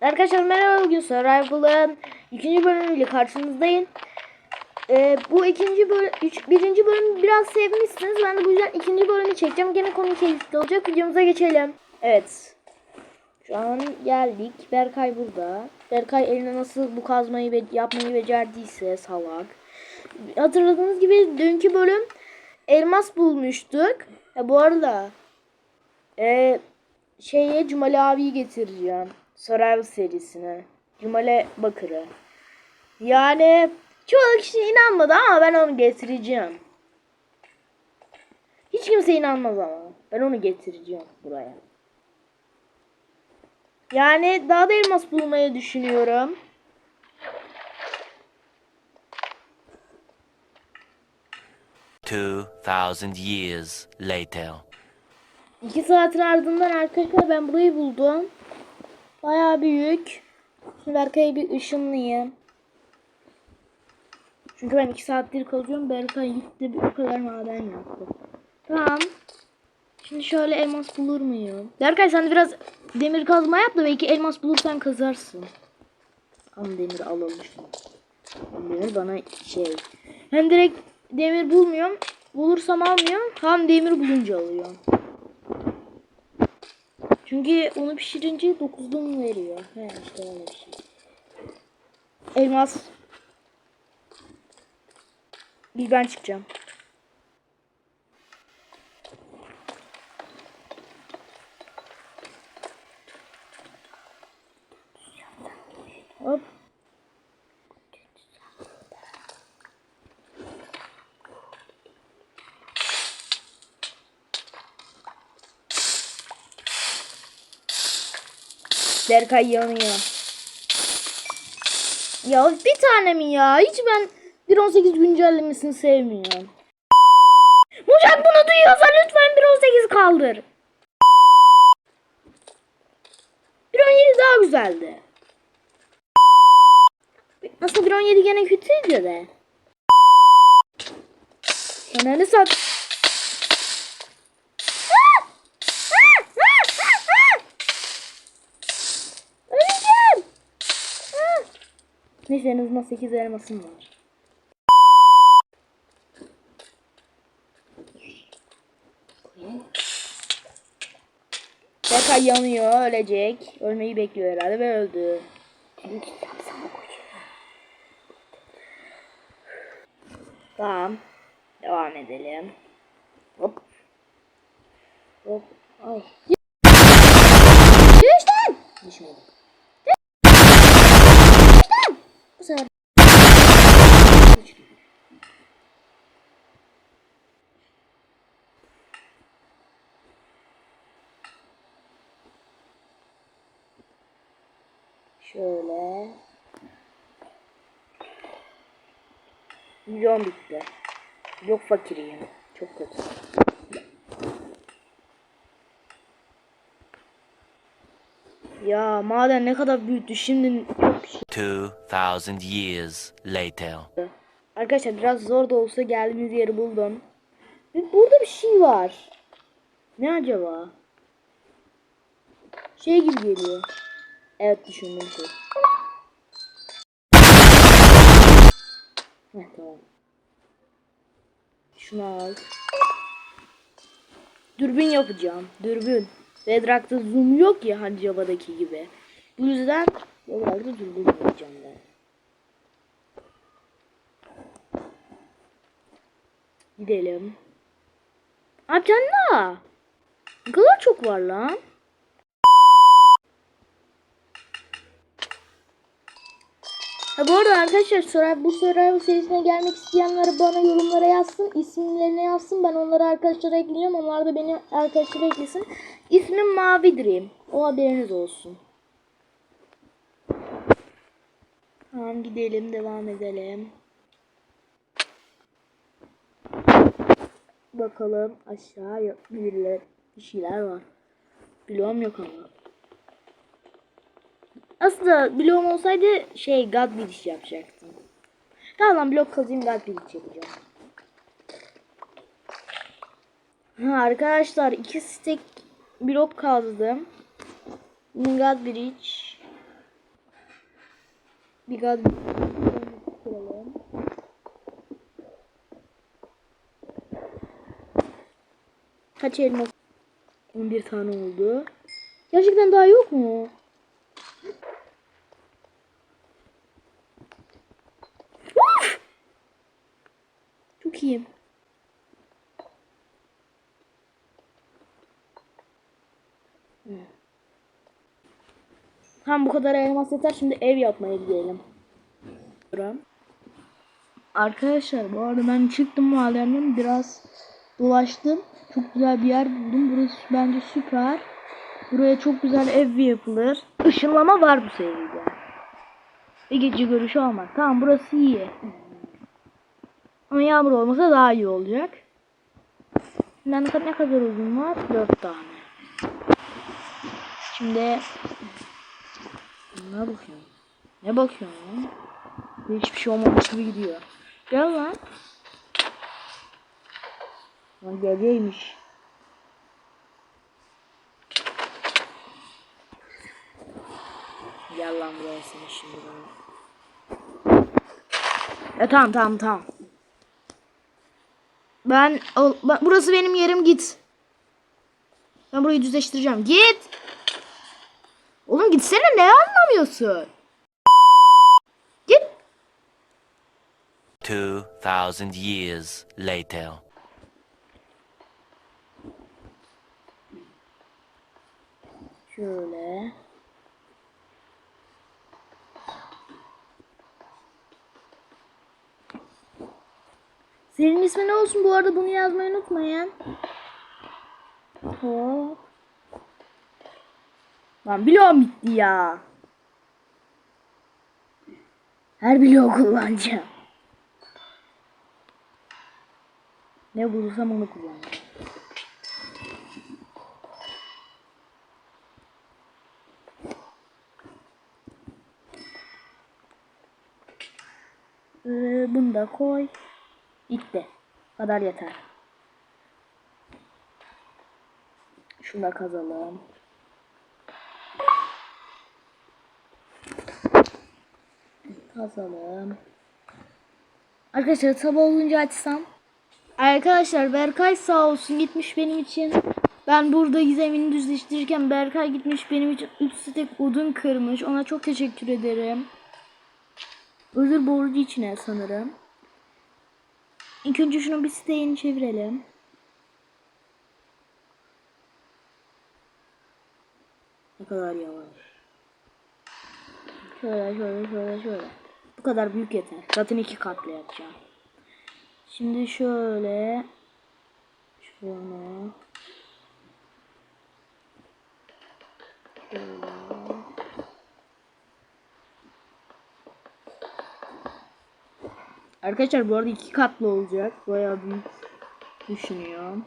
Arkadaşlar merhaba bugün Survival'ın ikinci bölümüyle karşınızdayım. Ee, bu ikinci bölüm, birinci bölümü biraz sevmişsiniz. Ben de bu yüzden ikinci bölümü çekeceğim. Gene konu keyifli olacak. Videomuza geçelim. Evet. Şu an geldik. Berkay burada. Berkay eline nasıl bu kazmayı ve yapmayı becerdiyse salak. Hatırladığınız gibi dünkü bölüm elmas bulmuştuk. Ya bu arada e, şeye Cumali abiyi getireceğim. Survival serisine. Cumali Bakır'ı. Yani çoğu kişi inanmadı ama ben onu getireceğim. Hiç kimse inanmaz ama. Ben onu getireceğim buraya. Yani daha da elmas bulmayı düşünüyorum. Two thousand years later. İki saatin ardından arkadaşlar ben burayı buldum. Bayağı büyük. Şimdi Berkay'ı bir ışınlayayım. Çünkü ben iki saattir kalıyorum. Berkay gitti bir o kadar maden yaptı. Tamam. Şimdi şöyle elmas bulur muyum? Berkay sen de biraz demir kazma yap da belki elmas bulursan kazarsın. Tam demir alalım şunu. Demir bana şey. Hem direkt demir bulmuyorum. Bulursam almıyorum. Tam demir bulunca alıyorum. Çünkü onu pişirince 9'da veriyor? He işte öyle bir şey. Elmas. Bir ben çıkacağım. Hop. Berkay yanıyor. Ya bir tane mi ya? Hiç ben 1.18 güncellemesini sevmiyorum. Mucak bunu duyuyorsa lütfen 1.18 kaldır. 1.17 daha güzeldi. Aslında 1.17 gene kötüydü de. Ananı sat. Neyse en azından 8 elmasım var. Berkay yanıyor, ölecek. Ölmeyi bekliyor herhalde ve öldü. Tamam. Devam edelim. Hop. Hop. Ay. Sefer. Şöyle. Milyon bitti. Yok fakiriyim. Çok kötü. Ya maden ne kadar büyüdü şimdi çok bir şey. Two thousand years later. Arkadaşlar biraz zor da olsa geldiğimiz yeri buldum. Burada bir şey var. Ne acaba? Şey gibi geliyor. Evet düşündüğüm şey. Heh, tamam. Şunu al. Dürbün yapacağım. Dürbün. Bedrock'ta zoom yok ya Java'daki gibi. Bu yüzden Dürbün yapacağım ben. Gidelim. Aa canlı. Ne kadar çok var lan. Ha bu arada arkadaşlar Survival, bu Survival serisine gelmek isteyenler bana yorumlara yazsın. isimlerini yazsın. Ben onları arkadaşlara ekleyeceğim. Onlar da beni arkadaşlara eklesin. İsmim Mavi Dream. O haberiniz olsun. Tamam gidelim. Devam edelim. Bakalım aşağı yok. Biriler, bir şeyler var. Bloğum yok ama. Aslında bloğum olsaydı şey God iş yapacaktım. Tamam lan blok kazayım God iş yapacağım. Ha arkadaşlar iki stack blok kazdım. God Bridge. Bir gaz kuralım. Kaç elmas? 11 tane oldu. Gerçekten daha yok mu? Çok iyiyim. Tam bu kadar elmas yeter. Şimdi ev yapmaya gidelim. Arkadaşlar bu arada ben çıktım mahallemden biraz dolaştım. Çok güzel bir yer buldum. Burası bence süper. Buraya çok güzel ev yapılır. Işınlama var bu seride. Ve gece görüşü olmaz. Tamam burası iyi. Ama yağmur olmasa daha iyi olacak. Şimdi ne kadar uzun var? 4 tane. Şimdi ne bakıyorsun? Ne bakıyorsun lan? Hiçbir şey olmamış gibi gidiyor. Gel lan. Lan geceymiş. Gel lan buraya seni şimdi. E tamam tamam tamam. Ben, o- ben burası benim yerim git. Ben burayı düzleştireceğim. Git. Oğlum gitsene ne anlamıyorsun? Git. 2,000 years later. Şöyle. Senin ismin ne olsun bu arada bunu yazmayı unutmayın. Hop. Lan bloğum bitti ya. Her bloğu kullanacağım. Ne bulursam onu kullanacağım. Ee, bunu da koy. Bitti. Kadar yeter. Şunu da kazalım. Kazalım. Arkadaşlar sabah olunca açsam. Arkadaşlar Berkay sağ olsun gitmiş benim için. Ben burada gizemini düzleştirirken Berkay gitmiş benim için 3 stek odun kırmış. Ona çok teşekkür ederim. Özür borcu içine sanırım. İlk önce şunu bir siteyini çevirelim. Ne kadar yavaş. Şöyle şöyle şöyle şöyle. Kadar büyük yeter. Zaten iki katlı yapacağım. Şimdi şöyle. Şunu. Şöyle. Arkadaşlar bu arada iki katlı olacak. Bayağı büyük düşünüyorum.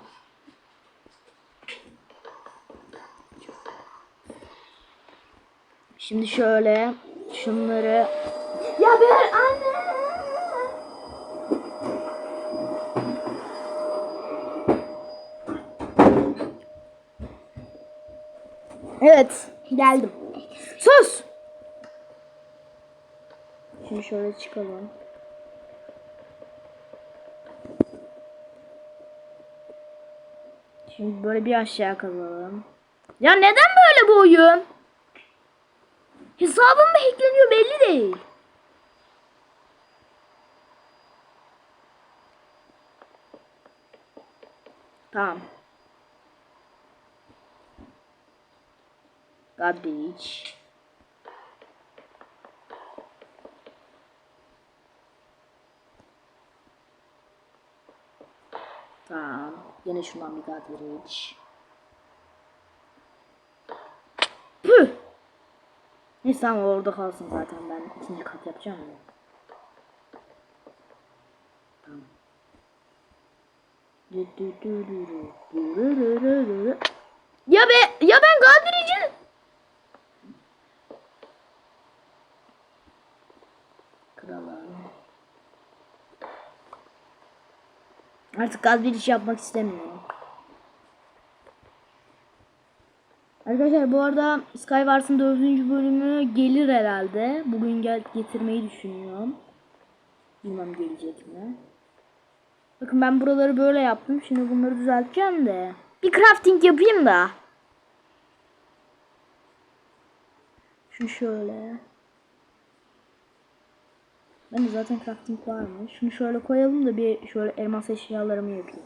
Şimdi şöyle şunları Ya ben anne Evet, geldim. Sus! Şimdi şöyle çıkalım. Şimdi böyle bir aşağı kazalım. Ya neden böyle bu oyun? Hesabım mı hackleniyor belli değil. Tamam. Garbage. Tamam. Yine şundan bir garbage. Püh! Neyse ama orada kalsın zaten ben ikinci kat yapacağım ya. Ya be ya ben Gadirici. Kralım. Artık gaz bir iş yapmak istemiyorum. Arkadaşlar bu arada Skywars'ın dördüncü bölümü gelir herhalde. Bugün gel getirmeyi düşünüyorum. Bilmem gelecek mi. Bakın ben buraları böyle yaptım. Şimdi bunları düzelteceğim de. Bir crafting yapayım da. Şu şöyle. Ben de zaten crafting varmış. Şunu şöyle koyalım da bir şöyle elmas eşyalarımı yapayım.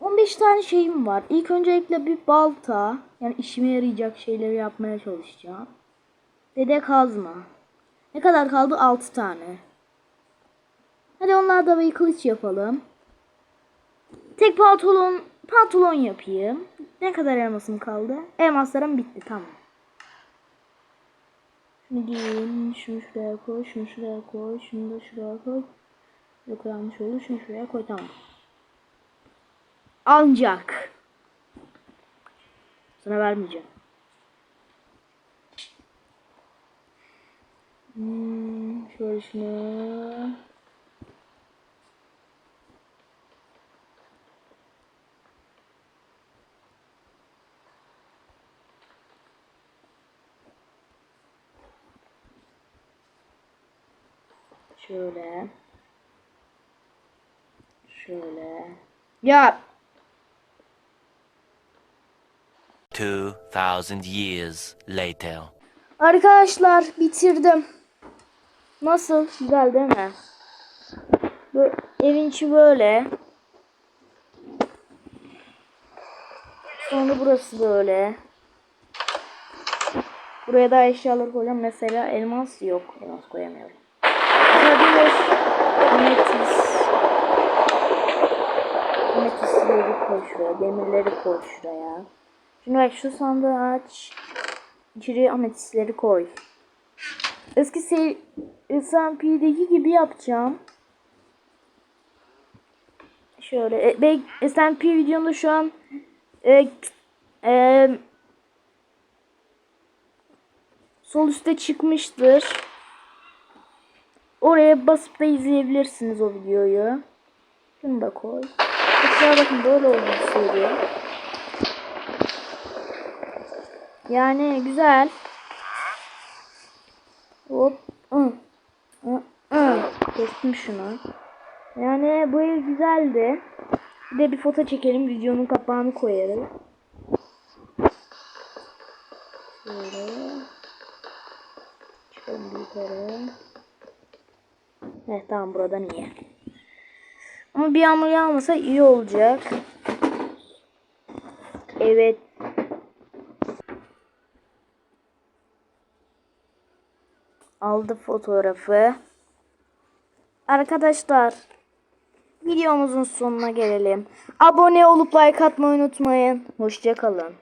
15 tane şeyim var. İlk öncelikle bir balta. Yani işime yarayacak şeyleri yapmaya çalışacağım. Dede kazma. Ne kadar kaldı? 6 tane. Hadi onlardan bir kılıç yapalım. Tek pantolon pantolon yapayım. Ne kadar elmasım kaldı? Elmaslarım bitti tamam. Şunu giyeyim. Şunu şuraya koy. Şunu şuraya koy. Şunu da şuraya koy. Yok yanlış oldu. Şunu şuraya koy tamam. Ancak sana vermeyeceğim. Hmm, şöyle şunu. Şöyle. Şöyle. Ya 2,000 years later. Arkadaşlar bitirdim. Nasıl? Güzel değil mi? Böyle, evin içi böyle. Sonra burası böyle. Buraya da eşyaları koyacağım. Mesela elmas yok. Elmas koyamıyorum. Ametistleri koy şuraya. Demirleri koy şuraya. Şimdi bak şu sandığı aç. İçeriye ametistleri koy. Eski SMP'deki gibi yapacağım. Şöyle. E, SMP videomda şu an e, e, sol üstte çıkmıştır. Oraya basıp da izleyebilirsiniz o videoyu. Şunu da koy. Kusura bakın böyle oldu söylüyor. Yani güzel. Hop. Hı. Hı. Kestim şunu. Yani bu ev güzeldi. Bir de bir foto çekelim. Videonun kapağını koyarız. Şöyle. Çıkalım yukarı. Evet tamam buradan iyi. Ama bir yağmur yağmasa iyi olacak. Evet. Aldı fotoğrafı. Arkadaşlar videomuzun sonuna gelelim. Abone olup like atmayı unutmayın. Hoşçakalın.